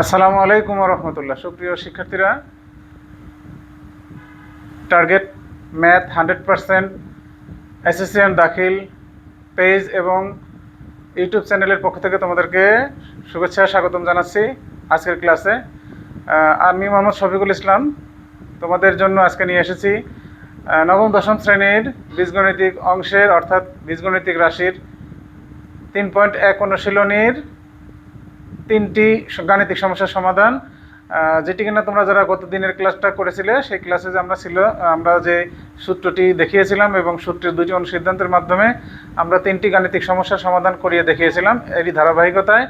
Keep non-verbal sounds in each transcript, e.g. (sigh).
আসসালামু আলাইকুম রহমতুল্লাহ। সুপ্রিয় শিক্ষার্থীরা target math hundred percent association দাখিল পেজ এবং ইউটিউব চ্যানেলের পক্ষ থেকে তোমাদেরকে শুভেচ্ছা, স্বাগতম জানাচ্ছি আজকের ক্লাসে। আমি মোহাম্মদ শফিকুল ইসলাম, তোমাদের জন্য আজকে নিয়ে এসেছি নবম, দশম শ্রেণির বীজগণিতিক অংশের অর্থাৎ বীজগণিতিক রাশির তিন পয়েন্ট এক অনুশীলনীর তিনটি গাণিতিক সমস্যার সমাধান। যেটি কিনা তোমরা যারা গত দিনের ক্লাসটা করেছিলে, সেই ক্লাসে যে আমরা ছিল, আমরা যে সূত্রটি দেখিয়েছিলাম এবং সূত্রের দুটি অনুসিদ্ধান্তের মাধ্যমে আমরা তিনটি গাণিতিক সমস্যার সমাধান করিয়ে দেখিয়েছিলাম এরই ধারাবাহিকতায়।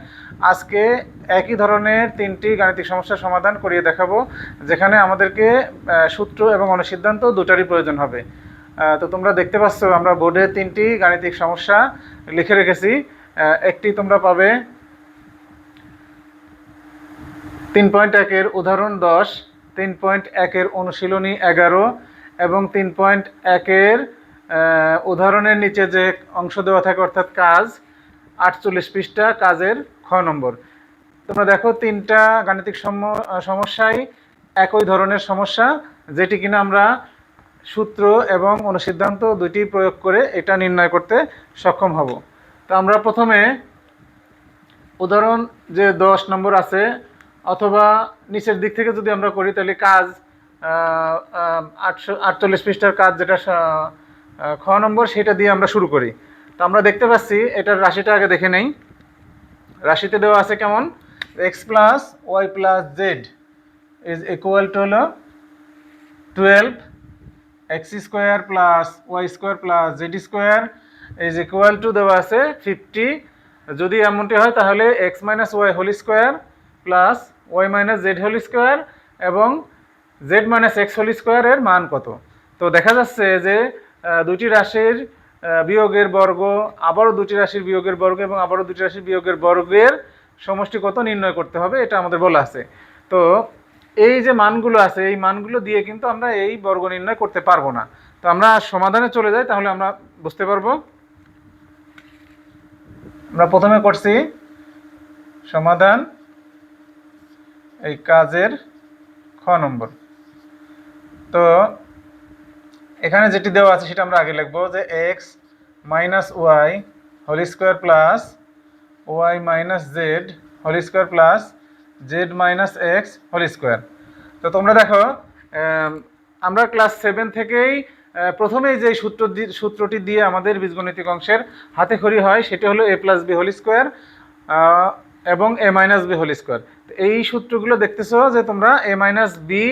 আজকে একই ধরনের তিনটি গাণিতিক সমস্যার সমাধান করিয়ে দেখাবো, যেখানে আমাদেরকে সূত্র এবং অনুসিদ্ধান্ত দুটারই প্রয়োজন হবে। তো তোমরা দেখতে পাচ্ছ, আমরা বোর্ডে তিনটি গাণিতিক সমস্যা লিখে রেখেছি। একটি তোমরা পাবে তিন পয়েন্ট একের উদাহরণ দশ, তিন পয়েন্ট একের অনুশীলনী এগারো, এবং তিন পয়েন্ট একের উদাহরণের নিচে যে অংশ দেওয়া থাকে অর্থাৎ কাজ, আটচল্লিশ পৃষ্ঠা, কাজের খ নম্বর। তোমরা দেখো তিনটা গাণিতিক সম- সমস্যাই একই ধরনের সমস্যা, যেটি কিনা আমরা সূত্র এবং অনুসিদ্ধান্ত দুটি প্রয়োগ করে এটা নির্ণয় করতে সক্ষম হব। তো আমরা প্রথমে উদাহরণ যে দশ নম্বর আছে, অথবা নিচের দিক থেকে যদি আমরা করি, তাহলে কাজ আটশো, আটচল্লিশ পৃষ্ঠার কাজ যেটা খ নম্বর, সেটা দিয়ে আমরা শুরু করি। তো আমরা দেখতে পাচ্ছি, এটার রাশিটা আগে দেখে নেই। রাশিতে দেওয়া আছে কেমন? X plus y plus z is equal to হলো twelve x square plus y square plus z square is equal to দেওয়া আছে ফিফটি যদি এমনটি হয় তাহলে x minus y whole square plus y minus z whole square এবং Z minus x whole স্কোয়ারের মান কত? তো দেখা যাচ্ছে যে দুটি রাশির বিয়োগের বর্গ, আবারও দুটি রাশির বিয়োগের বর্গ এবং আবারও দুটি রাশির বিয়োগের বর্গের সমষ্টি কত নির্ণয় করতে হবে, এটা আমাদের বলা আছে। তো এই যে মানগুলো আছে, এই মানগুলো দিয়ে কিন্তু আমরা এই বর্গ নির্ণয় করতে পারব না। তো আমরা সমাধানে চলে যাই, তাহলে আমরা বুঝতে পারব। আমরা প্রথমে করছি সমাধান এই কাজের খ নম্বর। তো এখানে যেটি দেওয়া আছে, সেটা আমরা আগে লিখব যে x minus y whole square plus y minus z whole square plus z minus x whole square তো তোমরা দেখো আম, আমরা ক্লাস সেভেন থেকেই প্রথমেই যে সূত্র সূত্রটি দিয়ে আমাদের বীজগণিতিক অংশের হাতে খড়ি হয় সেটি হলো a plus b whole square এবং a minus b whole square এই সূত্রগুলো দেখতেছো যে তোমরা a minus b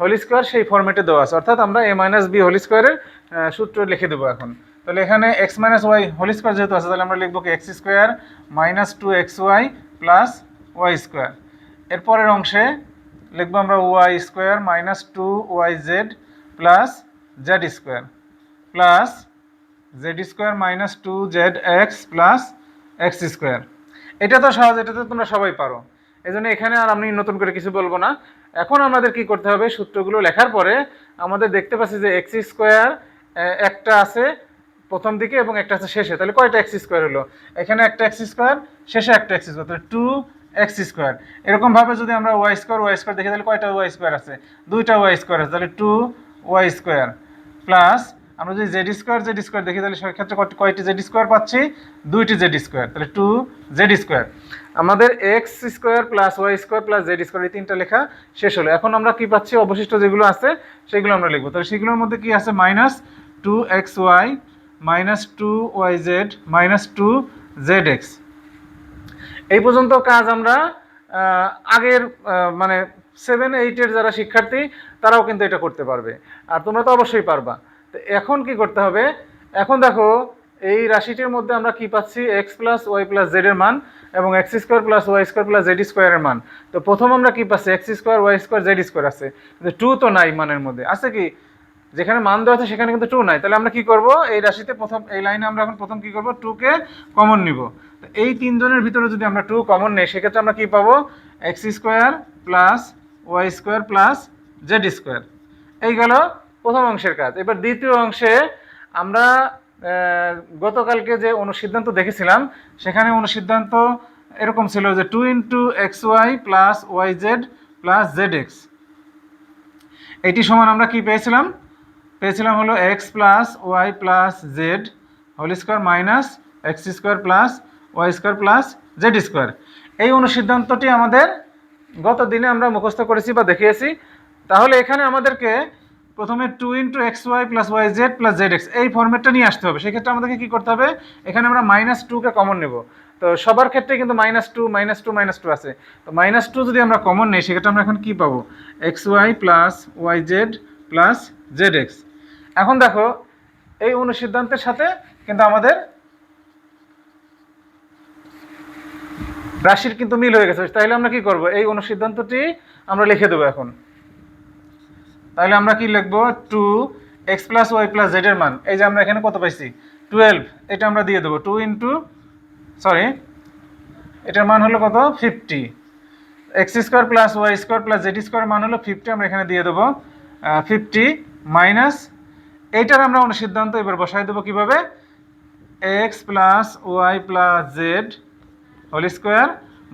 whole square সেই ফর্মেটে দেওয়া আছে। অর্থাৎ আমরা এ মাইনাস বি হোল স্কোয়ারের সূত্র লিখে দেবো এখন। তাহলে এখানে x minus y whole square যেহেতু আছে তাহলে আমরা লিখব x square minus two x y plus y square এরপরের অংশে লিখব আমরা y square minus two y z plus z square plus z square minus two z x plus x square. এটা তো সহজ, এটা তো তোমরা সবাই পারো। এই জন্য এখানে আর আমি নতুন করে কিছু বলব না। এখন আমাদের কি করতে হবে? সূত্রগুলো লেখার পরে আমাদের দেখতে পাচ্ছি যে এক্স স্কোয়ার একটা আছে প্রথম দিকে এবং একটা আছে শেষে। তাহলে কয়টা এক্স স্কোয়ার হলো? এখানে একটা এক্স স্কোয়ার, শেষে একটা এক্স স্কোয়ার। তাহলে টু এক্স স্কোয়ার। এরকমভাবে যদি আমরা ওয়াই স্কোয়ার ওয়াই স্কোয়ার দেখি, তাহলে কয়টা ওয়াই স্কোয়ার আছে? দুইটা ওয়াই স্কোয়ার আছে, তাহলে টু ওয়াই স্কোয়ার। প্লাস আমরা যদি জেড স্কোয়ার জেড স্কোয়ার দেখি, তাহলে সেক্ষেত্রে কয়টি- জেড স্কোয়ার পাচ্ছি? দুইটি জেড স্কোয়ার, তাহলে টু জেড স্কোয়ার। আমাদের x square plus y square plus z square, এই তিনটা লেখা শেষ হলো। এখন আমরা কি পাচ্ছি? অবশিষ্ট যেগুলো আছে, সেগুলো আমরা লিখব। তাহলে সেগুলোর মধ্যে কি আছে? Minus two x y, minus two y z, minus two z x. এই পর্যন্ত কাজ আমরা আগের মানে সেভেন এইটের যারা শিক্ষার্থী, তারাও কিন্তু এটা করতে পারবে। আর তোমরা তো অবশ্যই পারবা। তো এখন কি করতে হবে? এখন দেখো, এই রাশিটির মধ্যে আমরা কি পাচ্ছি? X plus y plus z এর মান এবং x square plus y square plus z স্কোয়ারের মান। তো প্রথম আমরা কি পাচ্ছি? X square y square z square আছে। কিন্তু টু তো নাই মানের মধ্যে। আছে কি? যেখানে মান দেওয়া আছে, সেখানে কিন্তু টু নাই। তাহলে আমরা কি করব? এই রাশিতে প্রথম, এই লাইনে আমরা এখন প্রথম কি করব? টুকে কমন নিব। এই তিনজনের ভিতরে যদি আমরা টু কমন নেই, সেক্ষেত্রে আমরা কি পাবো? X square plus y square plus z square এই গেল প্রথম অংশের কাজ। এবার দ্বিতীয় অংশে আমরা গতকালকে যে অনুসিদ্ধান্ত দেখেছিলাম, সেখানে অনুসিদ্ধান্ত এরকম ছিল যে two into x y plus y z plus z x এটি সমান আমরা কি পেয়েছিলাম? পেয়েছিলাম হলো x plus y plus z whole square minus x square plus y square plus z square. এই অনুসিদ্ধান্তটি আমাদের গত দিনে আমরা মুখস্থ করেছি বা দেখিয়েছি। তাহলে এখানে আমাদেরকে প্রথমে two into x y plus y z plus z x এই ফর্মেটটা নিয়ে আসতে হবে। সেক্ষেত্রে আমাদেরকে কী করতে হবে? এখানে আমরা মাইনাস টুকে কমন নেব। তো সবার ক্ষেত্রে কিন্তু minus two minus two minus two আছে। তো মাইনাস টু যদি আমরা কমন নিই, সেক্ষেত্রে আমরা এখন কী পাবো? X y plus y z plus z x এখন দেখো, এই অনুসিদ্ধান্তের সাথে কিন্তু আমাদের রাশির কিন্তু মিল হয়ে গেছে। তাহলে আমরা কি করব? এই অনুসিদ্ধান্তটি আমরা লিখে দেবো এখন। তাহলে আমরা কি লিখব? Two x plus y plus z এর মান। এই যে আমরা এখানে কত পাইছি? টুয়েলভ এটা আমরা দিয়ে দেবো। টু ইন্টু সরি এটার মান হলো কত? Fifty x square plus y square plus z square মান হলো ফিফটি আমরা এখানে দিয়ে দেবো ফিফটি মাইনাস এইটার আমরা অনুসিদ্ধান্ত এবার বসাই দেবো কীভাবে? X plus y plus z whole square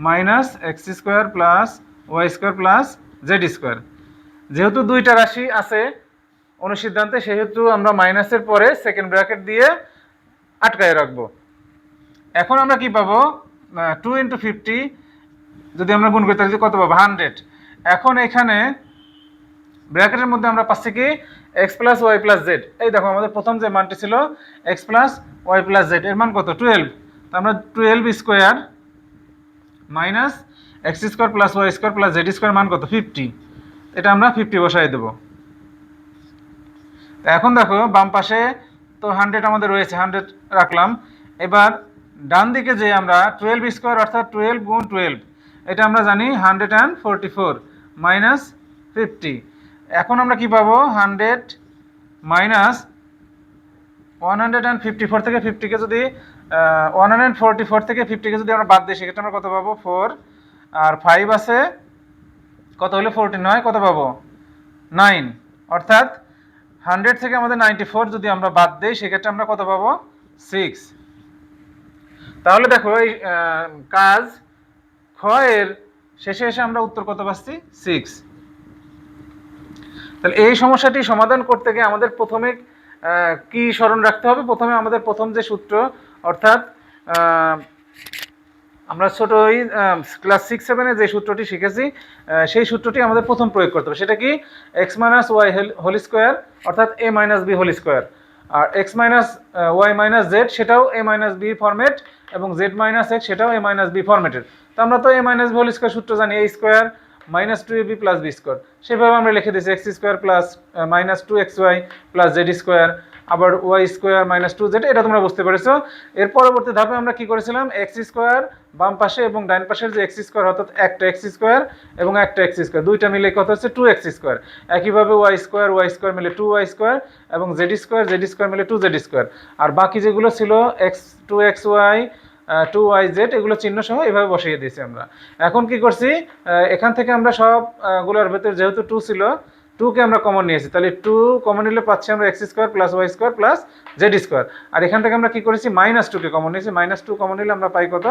minus x square plus y square plus z square. যেহেতু দুইটা রাশি আছে অনুসিদ্ধান্তে, সেহেতু আমরা মাইনাসের পরে সেকেন্ড ব্র্যাকেট দিয়ে আটকায় রাখব। এখন আমরা কি পাবো? টু ইন্টু ফিফটি যদি আমরা গুণ করি, তাহলে কত পাবো? হান্ড্রেড এখন এখানে ব্র্যাকেটের মধ্যে আমরা পাচ্ছি কি? X plus y plus z এই দেখো, আমাদের প্রথম যে মানটি ছিল x plus y plus z এর মান কত? টুয়েলভ তো আমরা twelve square minus x square plus y square plus z square মান কত? ফিফটি। এটা আমরা ফিফটি বসাই দেবো। তো এখন দেখো, বাম পাশে তো হান্ড্রেড আমাদের রয়েছে, হান্ড্রেড রাখলাম। এবার ডান দিকে যে আমরা টুয়েলভ স্কোয়ার অর্থাৎ টুয়েলভ গুণ টুয়েলভ, এটা আমরা জানি hundred and forty four minus fifty. এখন আমরা কি পাবো? Hundred minus one hundred and fifty four থেকে ফিফটিকে যদি ওয়ান হান্ড্রেড ফোরটি ফোর থেকে ফিফটিকে যদি আমরা বাদ দিই, সেক্ষেত্রে আমরা কত পাবো? ফোর আর ফাইভ আছে, কত হলো ফোরটি নয় কত পাবো? নাইন অর্থাৎ হান্ড্রেড থেকে আমাদের নাইনটি ফোর যদি আমরা বাদ দিই, সেক্ষেত্রে আমরা কত পাবো? সিক্স তাহলে দেখো, এই কাজ ক্ষয়ের শেষে এসে আমরা উত্তর কত পাচ্ছি? সিক্স তাহলে এই সমস্যাটি সমাধান করতে গিয়ে আমাদের প্রথমে কি স্মরণ রাখতে হবে? প্রথমে আমাদের প্রথম যে সূত্র, অর্থাৎ আমরা ছোট ওই ক্লাস সিক্স সেভেনে যে সূত্রটি শিখেছি সেই সূত্রটি আমাদের প্রথম প্রয়োগ করতে হবে। সেটা কি? X minus y whole square অর্থাৎ a minus b whole square R x minus y minus z সেটাও এ মাইনাস বি ফরম্যাট এবং জেড মাইনাস এক্স সেটাও এ মাইনাস বি ফরম্যাটের তো আমরা তো a minus b whole square সূত্র জানি a square minus two a b plus b square. সেভাবে আমরা লিখে দিয়েছি x square plus minus two x y plus z square, আবার y square minus two z, এটা তোমরা বুঝতে পেরেছ। এর পরবর্তী ধাপে আমরা কি করেছিলাম? এক্স স্কোয়ার বাম পাশে এবং ডান পাশের যে এক্স স্কোয়ার, অর্থাৎ একটা এক্স স্কোয়ার এবং একটা এক্স স্কোয়ার, দুইটা মিলে কত হচ্ছে? Two x square. একইভাবে ওয়াই স্কোয়ার ওয়াই স্কোয়ার মিলে টু ওয়াই স্কোয়ার এবং জেড স্কোয়ার জেড স্কোয়ার মিলে টু জেড স্কোয়ার। আর বাকি যেগুলো ছিল, x, two x y two y z এগুলো চিহ্ন সহ এভাবে বসিয়ে দিয়েছি আমরা। এখন কি করছি? এখান থেকে আমরা সবগুলোর ভেতর যেহেতু টু ছিল টুকে আমরা কমন নিয়েছি। তাহলে টু কমন নিলে পাচ্ছি আমরা x square plus y square plus z square আর এখান থেকে আমরা কি করেছি? মাইনাস টুকে কমন নিয়েছি। মাইনাস টু কমন নিলে আমরা পাই কত?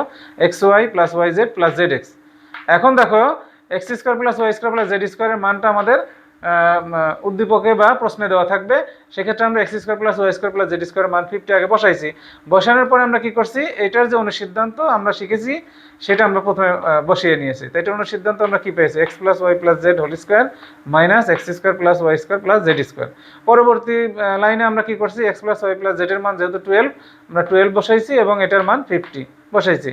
X y plus y z plus z x এখন দেখো x square plus y square plus z স্কোয়ারের মানটা আমাদের উদ্দীপকে বা প্রশ্নে দেওয়া থাকবে। সেক্ষেত্রে আমরা x square plus y square plus z square মান ফিফটি আগে বসাইছি। বসানোর পরে আমরা কি করছি? এটার যে অনুসিদ্ধান্ত আমরা শিখেছি, সেটা আমরা প্রথমে বসিয়ে নিয়েছি। তো এটার অনুসিদ্ধান্ত আমরা কি পেয়েছি? X plus y plus z whole square minus x square plus y square plus z square পরবর্তী লাইনে আমরা কি করছি? এক্স প্লাস ওয়াই প্লাস জেডের মান যেহেতু টুয়েলভ আমরা টুয়েলভ বসাইছি এবং এটার মান ফিফটি বসাইছি।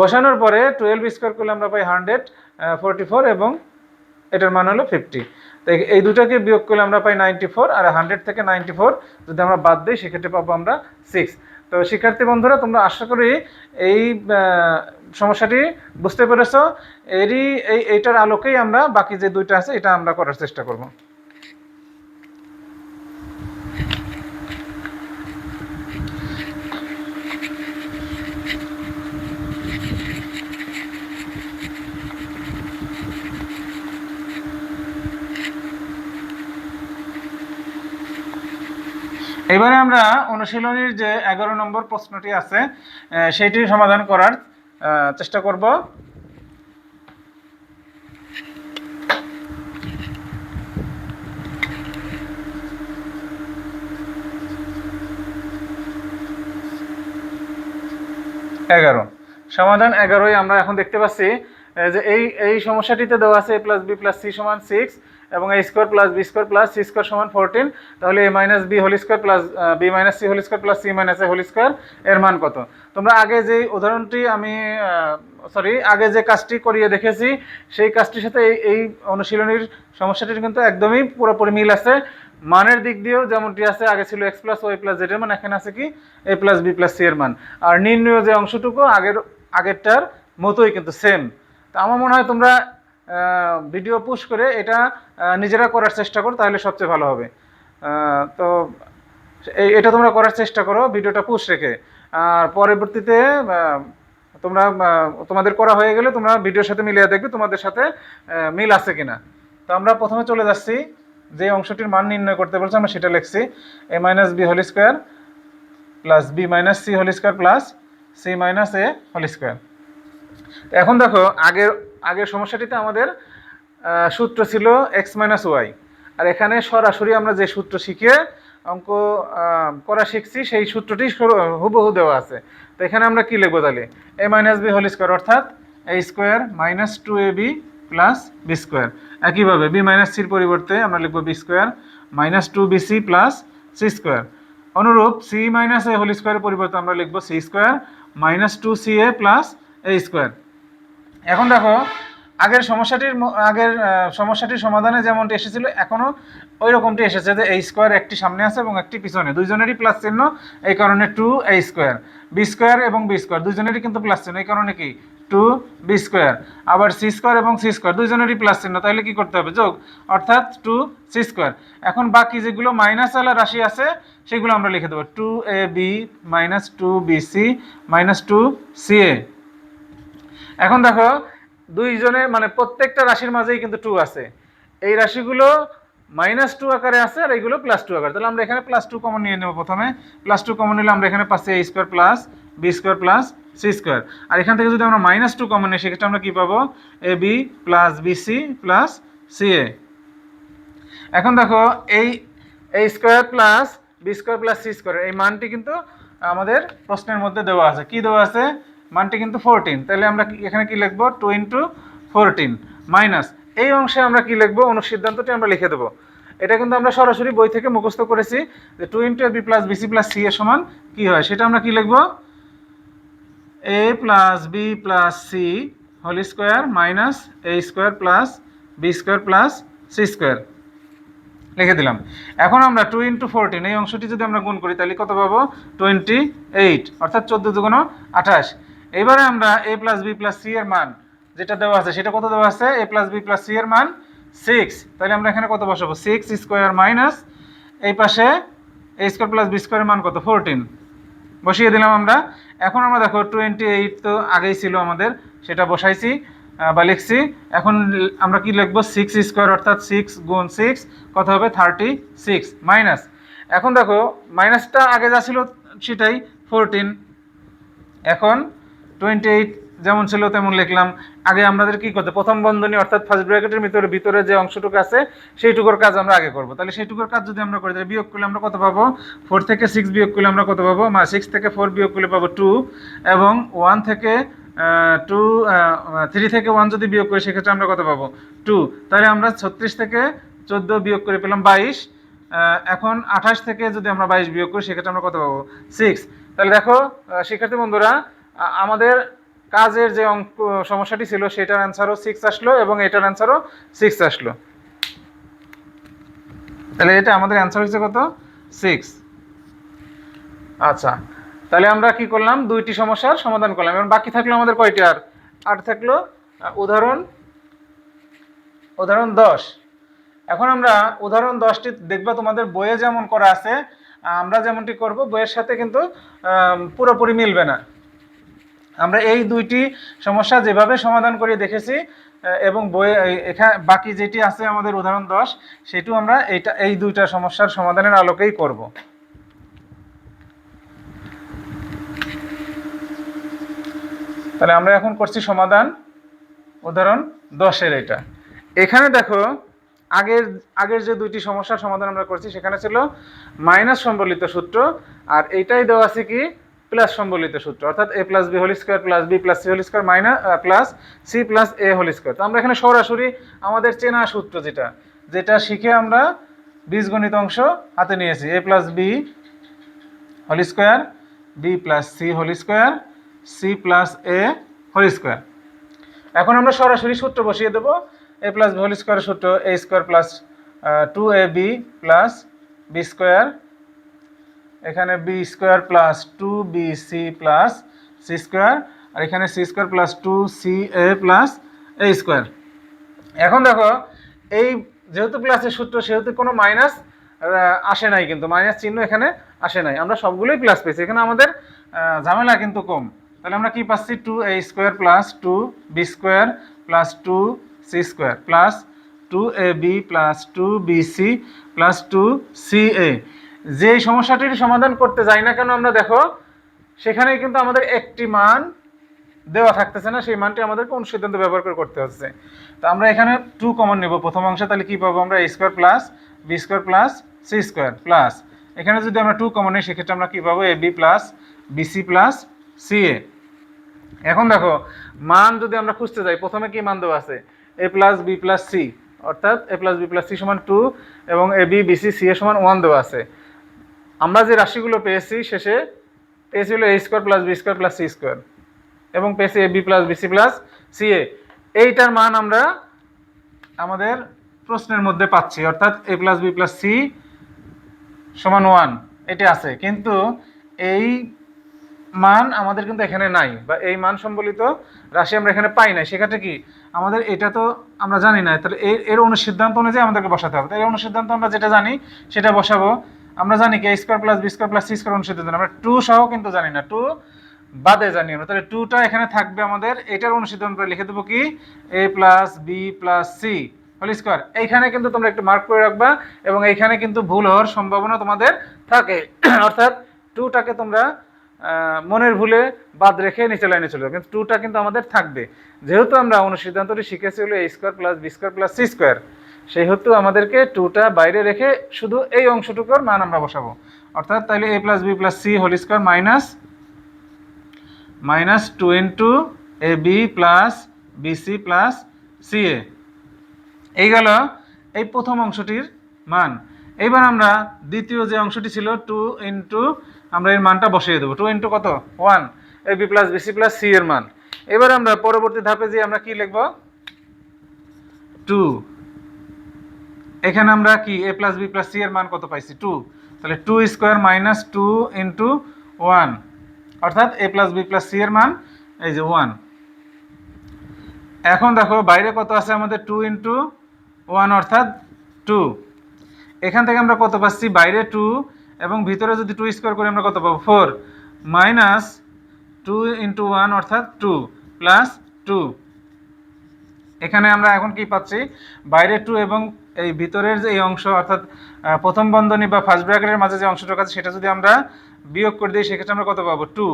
বসানোর পরে টুয়েলভ স্কোয়ার করলে আমরা পাই হান্ড্রেড ফোরটি ফোর এবং এটার মান হলো ফিফটি তো এই- দুটাকে বিয়োগ করলে আমরা পাই নাইনটি ফোর আর হান্ড্রেড থেকে নাইনটি ফোর যদি আমরা বাদ দিই, সেক্ষেত্রে পাবো আমরা সিক্স তো শিক্ষার্থী বন্ধুরা, তোমরা আশা করি এই সমস্যাটি বুঝতে পেরেছ। এরই এই এইটার আলোকেই আমরা বাকি যে দুইটা আছে, এটা আমরা করার চেষ্টা করব। এবারে আমরা অনুশীলনীর যে এগারো নম্বর প্রশ্নটি আছে সেইটির সমাধান করার চেষ্টা করব। এগারো। সমাধান এগারোই আমরা এখন দেখতে পাচ্ছি। যে এই এই সমস্যাটিতে দেওয়া আছে a plus b plus c সমান সিক্স এবং a square plus b square plus c square সমান ফোরটিন, তাহলে a minus b whole square plus b minus c whole square plus c minus a whole square, এর মান কত? তোমরা আগে যে উদাহরণটি আমি সরি আগে যে কাজটি করিয়ে দেখেছি, সেই কাজটির সাথে এই এই অনুশীলনীর সমস্যাটির কিন্তু একদমই পুরোপুরি মিল আছে। মানের দিক দিয়েও যেমনটি আছে, আগে ছিল x plus y plus z এর মান, এখানে আছে কি? A plus b plus c এর মান। আর নির্ণয় যে অংশটুকু আগের, আগেরটার মতোই কিন্তু সেম। তো আমার মনে হয় তোমরা ভিডিও পুশ করে এটা নিজেরা করার চেষ্টা করো, তাহলে সবচেয়ে ভালো হবে। তো এটা তোমরা করার চেষ্টা করো ভিডিওটা পুশ রেখে। আর পরবর্তীতে তোমরা তোমাদের করা হয়ে গেলে তোমরা ভিডিওর সাথে মিলিয়ে দেখবে তোমাদের সাথে মিল আছে কিনা। তো আমরা প্রথমে চলে যাচ্ছি, যে অংশটির মান নির্ণয় করতে বলছে, আমরা সেটা লিখছি। A minus b whole square plus b minus c whole square plus c minus a whole square এখন দেখো, আগের আগের সমস্যাটিতে আমাদের সূত্র ছিল এক্স মাইনাস ওয়াই আর এখানে সরাসরি আমরা যে সূত্র শিখে অঙ্ক করা শিখছি, সেই সূত্রটি হুবহু দেওয়া আছে। তো এখানে আমরা কি লিখব তাহলে? A minus b whole square অর্থাৎ a square minus two a b plus b square একইভাবে বি মাইনাস সির পরিবর্তে আমরা লিখব b square minus two b c plus c square অনুরূপ সি মাইনাস এ হোল স্কোয়ারের পরিবর্তে আমরা লিখব c square minus two c a plus a square এখন দেখো, আগের সমস্যাটির আগের সমস্যাটির সমাধানে যেমনটি এসেছিল, এখনও ওই রকমটি এসেছে যে এই স্কোয়ার একটি সামনে আছে এবং একটি পিছনে। দুইজনেরই প্লাস চিহ্ন, এই কারণে টু এই স্কোয়ার বি স্কোয়ার এবং বি স্কোয়ার দুইজনেরই কিন্তু প্লাস চিহ্ন, এই কারণে কি? টু বি স্কোয়ার আবার সি স্কোয়ার এবং সি স্কোয়ার দুইজনেরই প্লাস চিহ্ন, তাহলে কি করতে হবে? যোগ, অর্থাৎ টু সি স্কোয়ার এখন বাকি যেগুলো মাইনাস আলা রাশি আছে, সেগুলো আমরা লিখে দেবো। Two a b minus two b c minus two c a এখন দেখো দুইজনের মানে প্রত্যেকটা রাশির মাঝেই কিন্তু টু আছে। এই রাশিগুলো মাইনাস টু আকারে আছে আর এইগুলো প্লাস টু আকারে। তাহলে আমরা এখানে প্লাস টু কমন নিয়ে নেব প্রথমে। প্লাস টু কমন নিলে আমরা এখানে পাচ্ছি a square plus b square plus c square আর এখান থেকে যদি আমরা মাইনাস টু কমন নিই, সেক্ষেত্রে আমরা কী পাবো? A b plus b c plus c a এখন দেখো, এই এই square plus b square plus c square এই মানটি কিন্তু আমাদের প্রশ্নের মধ্যে দেওয়া আছে। কি দেওয়া আছে? মানটি কিন্তু ফোরটিন তাহলে আমরা এখানে কি লিখব? টু ইন্টু ফোরটিন মাইনাস এই অংশে আমরা কি লিখব? অনুসিদ্ধান্তটি আমরা লিখে দেবো। এটা কিন্তু আমরা সরাসরি বই থেকে মুখস্থ করেছি যে two into b plus b c plus c এর সমান কি হয়? সেটা আমরা কি লিখব? A plus b plus c whole square minus a square plus b square plus c square লিখে দিলাম। এখন আমরা টু ইন্টু ফোরটিন এই অংশটি যদি আমরা গুণ করি, তাহলে কত পাবো? টোয়েন্টি এইট অর্থাৎ চোদ্দ দুগুণ আঠাশ। এবারে আমরা a plus b plus c এর মান যেটা দেওয়া আছে, সেটা কত দেওয়া আছে? A plus b plus c এর মান সিক্স তাহলে আমরা এখানে কত বসাবো? সিক্স স্কোয়ার মাইনাস এই পাশে এ স্কোয়ার প্লাস বি স্কোয়ারের মান কত? ফোরটিন বসিয়ে দিলাম আমরা। এখন আমরা দেখো টোয়েন্টি এইট তো আগেই ছিল আমাদের, সেটা বসাইছি বা লিখছি। এখন আমরা কি লিখব? সিক্স স্কোয়ার অর্থাৎ সিক্স গুণ সিক্স কত হবে? থার্টি সিক্স মাইনাস এখন দেখো মাইনাসটা আগে যা ছিল সেটাই ফোরটিন এখন টোয়েন্টি এইট যেমন ছিল, তেমন লিখলাম। আগে আমাদের কি করতে, প্রথম বন্ধনী অর্থাৎ ফার্স্ট ব্র্যাকেটের ভিতরে ভিতরে যে অংশটুকু আছে, সেইটুকুর কাজ আমরা আগে করব। তাহলে সেইটুকুর কাজ যদি আমরা করি, তাহলে বিয়োগ করলে আমরা কত পাবো? ফোর থেকে সিক্স বিয়োগ করলে আমরা কত পাবো? সিক্স থেকে ফোর বিয়োগ করলে পাবো টু এবং ওয়ান থেকে টু থ্রি থেকে ওয়ান যদি বিয়োগ করি, সেক্ষেত্রে আমরা কত পাবো? টু তাহলে আমরা ছত্রিশ থেকে চোদ্দ বিয়োগ করে পেলাম বাইশ। এখন আঠাশ থেকে যদি আমরা বাইশ বিয়োগ করি, সেক্ষেত্রে আমরা কত পাবো? সিক্স তাহলে দেখো শিক্ষার্থী বন্ধুরা আমাদের কাজের যে অঙ্ক সমস্যাটি ছিল, সেটার অ্যান্সারও সিক্স আসলো এবং এটার অ্যান্সারও সিক্স আসলো। তাহলে এটা আমাদের অ্যান্সার হচ্ছে কত? সিক্স আচ্ছা তাহলে আমরা কি করলাম? দুইটি সমস্যার সমাধান করলাম এবং বাকি থাকল আমাদের কয়টি আর? আর থাকল উদাহরণ উদাহরণ দশ। এখন আমরা উদাহরণ দশটি দেখবা তোমাদের বইয়ে যেমন করা আছে, আমরা যেমনটি করব, বইয়ের সাথে কিন্তু পুরোপুরি মিলবে না। আমরা এই দুইটি সমস্যা যেভাবে সমাধান করে দেখেছি এবং বই এখানে বাকি যেটি আছে আমাদের উদাহরণ দশ, সেটিও আমরা এইটা, এই দুইটা সমস্যার সমাধানের আলোকেই করব। তাহলে আমরা এখন করছি সমাধান, উদাহরণ দশের এটা। এখানে দেখো, আগের আগের যে দুইটি সমস্যার সমাধান আমরা করছি, সেখানে ছিল মাইনাস সম্বলিত সূত্র, আর এইটাই দেওয়া আছে কি প্লাস সম্বলিত সূত্র, অর্থাৎ a plus b whole square plus b plus c whole square minus plus c plus a whole square তো আমরা এখানে সরাসরি আমাদের চেনা সূত্র যেটা যেটা শিখে আমরা বীজগণিত অংশ হাতে নিয়েছি। A plus B whole square B plus C whole square C plus A whole square এখন আমরা সরাসরি সূত্র বসিয়ে দেবো। A plus B whole square সূত্র A square plus two A B plus B square এখানে B square plus two B C plus C square আর এখানে C square plus two C A plus A square এখন দেখো, এই যেহেতু প্লাসের সূত্র, সেহেতু কোনো মাইনাস আসে নাই কিন্তু। মাইনাস চিহ্ন এখানে আসে নাই। আমরা সবগুলোই প্লাস পেয়েছি। এখানে আমাদের ঝামেলা কিন্তু কম। তাহলে আমরা কি পাচ্ছি? Two A square plus two B square plus two C square plus two A B plus two B C plus two C A যে সমস্যাটির সমাধান করতে যাই না কেন আমরা দেখো সেখানে কিন্তু আমাদের একটি মান দেওয়া থাকতেছে না, সেই মানটি আমাদের কোন সিদ্ধান্ত ব্যবহার করে করতে হচ্ছে। তো আমরা এখানে টু কমন নেব, প্রথম অংশে তাহলে কি পাবো আমরা A square plus B square plus C square plus এখানে যদি আমরা টু কমন নিই, সেক্ষেত্রে আমরা কি পাবো A B plus BC plus C A এখন দেখো, মান যদি আমরা খুঁজতে যাই, প্রথমে কি মান দেওয়া আছে? A plus B plus C অর্থাৎ A plus B plus C সমান টু এবং A B BC C A সমান ওয়ান দেওয়া আছে। আমরা যে রাশিগুলো পেয়েছি শেষে পেয়েছি হলো A square plus B square plus C square এবং পেয়েছি A B plus BC plus C A এইটার মান আমরা আমাদের প্রশ্নের মধ্যে পাচ্ছি, অর্থাৎ A plus B plus C সমান ওয়ান এটা আছে। কিন্তু এই মান আমাদের কিন্তু এখানে নাই, বা এই মান সম্বলিত রাশি আমরা এখানে পাই নাই। সেক্ষেত্রে কি? আমাদের এটা তো আমরা জানি না। তাহলে এর এর অনুসিদ্ধান্ত অনুযায়ী আমাদেরকে বসাতে হবে। তাই এই অনুসিদ্ধান্ত আমরা যেটা জানি, সেটা বসাবো। আমরা জানি কি square plus B square plus C square অনুসিদ্ধান্ত আমরা টু সহ কিন্তু জানি না। টু বাদে জানি আমরা। তাহলে টুটা এখানে থাকবে আমাদের। এটার অনুসিদ্ধান্ত করে লিখে দেবো কি? A plus B plus C whole square এইখানে কিন্তু তোমরা একটু মার্ক করে রাখবা এবং এইখানে কিন্তু ভুল হওয়ার সম্ভাবনা তোমাদের থাকে। (coughs) অর্থাৎ টুটাকে তোমরা মনের ভুলে বাদ রেখে নিচে লাইনে চলে যাবে কিন্তু টুটা কিন্তু আমাদের থাকবে। যেহেতু আমরা অনুসিদ্ধান্তটি শিখেছি হলো A square plus B square plus C square সেহেতু আমাদেরকে টুটা বাইরে রেখে শুধু এই অংশটুকুর মান আমরা বসাবো। অর্থাৎ তাহলে A plus B plus C whole square minus minus two into A B plus BC plus C A এই গেল এই প্রথম অংশটির মান। এইবার আমরা দ্বিতীয় যে অংশটি ছিল টু ইন্টু আমরা এর মানটা বসিয়ে দেবো। টু ইন্টু কত? One A B plus BC plus C এর মান। এবার আমরা পরবর্তী ধাপে যে আমরা কি লিখব? টু এখানে আমরা কি? A plus B plus C এর মান কত পাইছি? টু তাহলে two square minus two into one অর্থাৎ A plus B plus C এর মান, এই যে ওয়ান এখন দেখো, বাইরে কত আছে আমাদের? টু ইন্টু ওয়ান অর্থাৎ টু এখান থেকে আমরা কত পাচ্ছি? বাইরে টু এবং ভিতরে যদি টু স্কোয়ার করি, আমরা কত পাবো? Four minus two into one অর্থাৎ টু প্লাস টু এখানে আমরা এখন কি পাচ্ছি? বাইরে টু এবং এই ভিতরের যে এই অংশ, অর্থাৎ প্রথম বন্ধনী বা ফার্স্ট ব্র্যাকেটের মাঝে যে অংশটুকু আছে, সেটা যদি আমরা বিয়োগ করে দিই, সেক্ষেত্রে আমরা কত পাবো? টু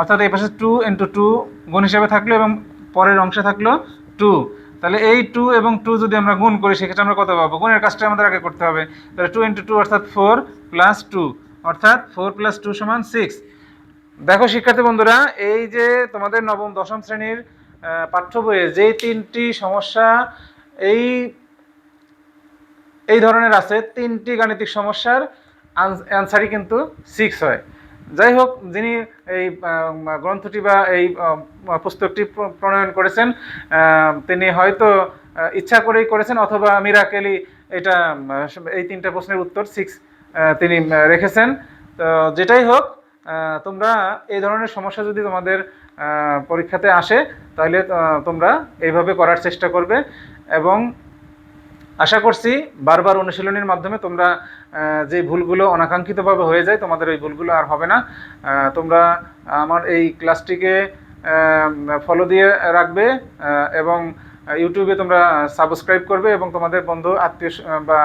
অর্থাৎ এই পাশে টু ইন্টু টু গুণ হিসাবে থাকল এবং পরের অংশে থাকল টু তাহলে এই টু এবং টু যদি আমরা গুণ করি, সেক্ষেত্রে আমরা কত পাবো? গুণের কাজটা আমাদের আগে করতে হবে। তাহলে টু ইন্টু টু অর্থাৎ ফোর প্লাস টু অর্থাৎ ফোর প্লাস টু সমান সিক্স দেখো শিক্ষার্থী বন্ধুরা, এই যে তোমাদের নবম, দশম শ্রেণির পাঠ্য বইয়ে যে তিনটি সমস্যা, এই এই ধরনের আছে তিনটি গাণিতিক সমস্যার অ্যান্সারই কিন্তু সিক্স হয়। যাই হোক, যিনি এই গ্রন্থটি বা এই পুস্তকটি প্রণয়ন করেছেন তিনি হয়তো ইচ্ছা করেই করেছেন অথবা মিরাকেলি এটা এই তিনটা প্রশ্নের উত্তর সিক্স তিনি রেখেছেন। তো যেটাই হোক তোমরা এই ধরনের সমস্যা যদি তোমাদের পরীক্ষাতে আসে, তাহলে তোমরা এইভাবে করার চেষ্টা করবে এবং আশা করছি বারবার অনুশীলনের মাধ্যমে তোমরা যে ভুলগুলো অনাকাঙ্ক্ষিতভাবে হয়ে যায়, তোমাদের ওই ভুলগুলো আর হবে না। তোমরা আমার এই ক্লাসটিকে ফলো দিয়ে রাখবে এবং ইউটিউবে তোমরা সাবস্ক্রাইব করবে এবং তোমাদের বন্ধু, আত্মীয়, বা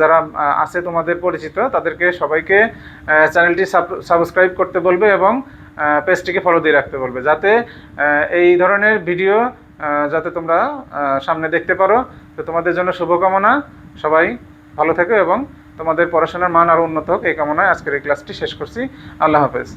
যারা আছে তোমাদের পরিচিত, তাদেরকে সবাইকে চ্যানেলটি সাবস্ক্রাইব করতে বলবে এবং পেজটিকে ফলো দিয়ে রাখতে বলবে। যাতে এই ধরনের ভিডিও যাতে তোমরা সামনে দেখতে পারো। তো তোমাদের জন্য শুভকামনা। সবাই ভালো থেকো এবং তোমাদের পড়াশোনার মান আরও উন্নত হোক, এই কামনায় আজকের এই ক্লাসটি শেষ করছি। আল্লাহ হাফেজ।